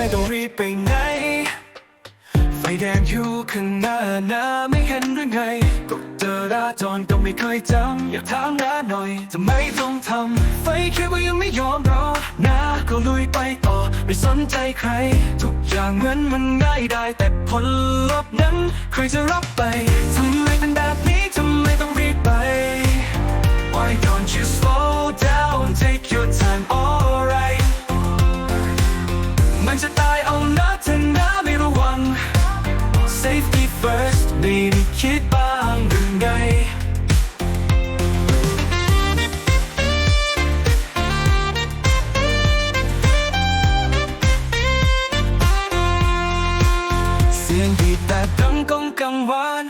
ไม่ต้องรีบไปไหน ไฟแดงอยู่ข้างหน้านะไม่เห็นหรือไงตกเจอราจรก็ไม่เคยจำอยากถามน้าหน่อยทำไมต้องทำไฟแค่ว่ายังไม่ยอมรอน้าก็ลุยไปต่อ ไม่สนใจใคร ทุกอย่างเหมือนมันง่ายได้ แต่ผลลัพธ์นั้นใครจะรับไปทำไมเป็นแบบ Safety first ไม่ได้คิดบ้างหรือไงเสียงบีแต่ดังกองกังวาน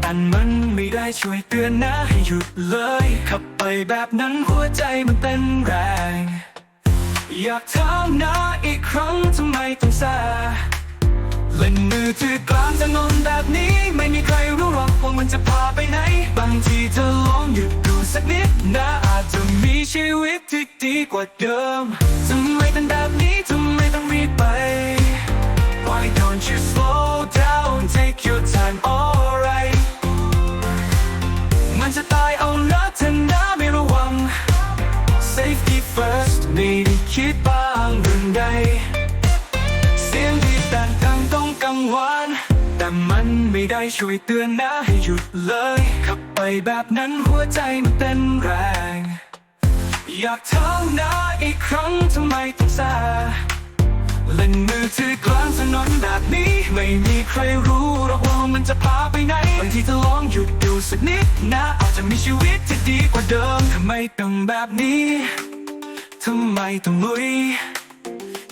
แต่มันไม่ได้ช่วยเตือนนะให้หยุดเลย ขับไปแบบนั้นหัวใจมันเต้นแรง อยากถามนะอีกครั้งทำไมต้องซา เล่นมือถือกลางถนนแบบนี้ ไม่มีใครรู้หรอกว่ามันจะพาไปไหน บางทีเธอลองหยุดดูสักนิดนะอาจจะมีชีวิตที่ดีกว่าเดิมทำไมเป็นแบบนี้ทำไมต้องรีบไป Why don't you slow down take your time alright มันจะตายเอานะถ้าน้าไม่ระวัง Safety first ไม่ได้คิดบ้างหรือไงเมันไม่ได้ช่วยเตือนนะให้หยุดเลย ขับไปแบบนั้นหัวใจมันเต้นแรง อยากถามนะอีกครั้งทำไมต้องซาเล่นมือถือกลางถนนแบบนี้ ไม่มีใครรู้หรอกว่ามันจะพาไปไหนบางทีเธอลองหยุดดูสักนิดนะอาจจะมีชีวิตที่ดีกว่าเดิมทำไมต้องแบบนี้ทำไมต้องลุย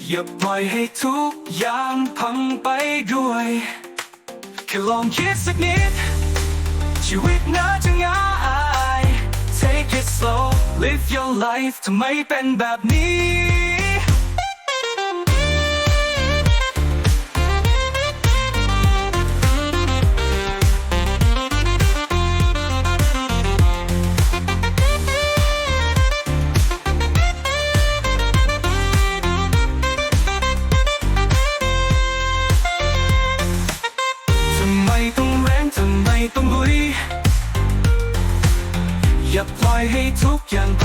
อย่าปล่อยให้ทุกอย่างพังไปด้วย ค่ลองคิดสักนิด ชีวิตน่าจะง่าย Take it slow live your life ทำไมเป็นแบบนี้ ให้ทุกอย่าง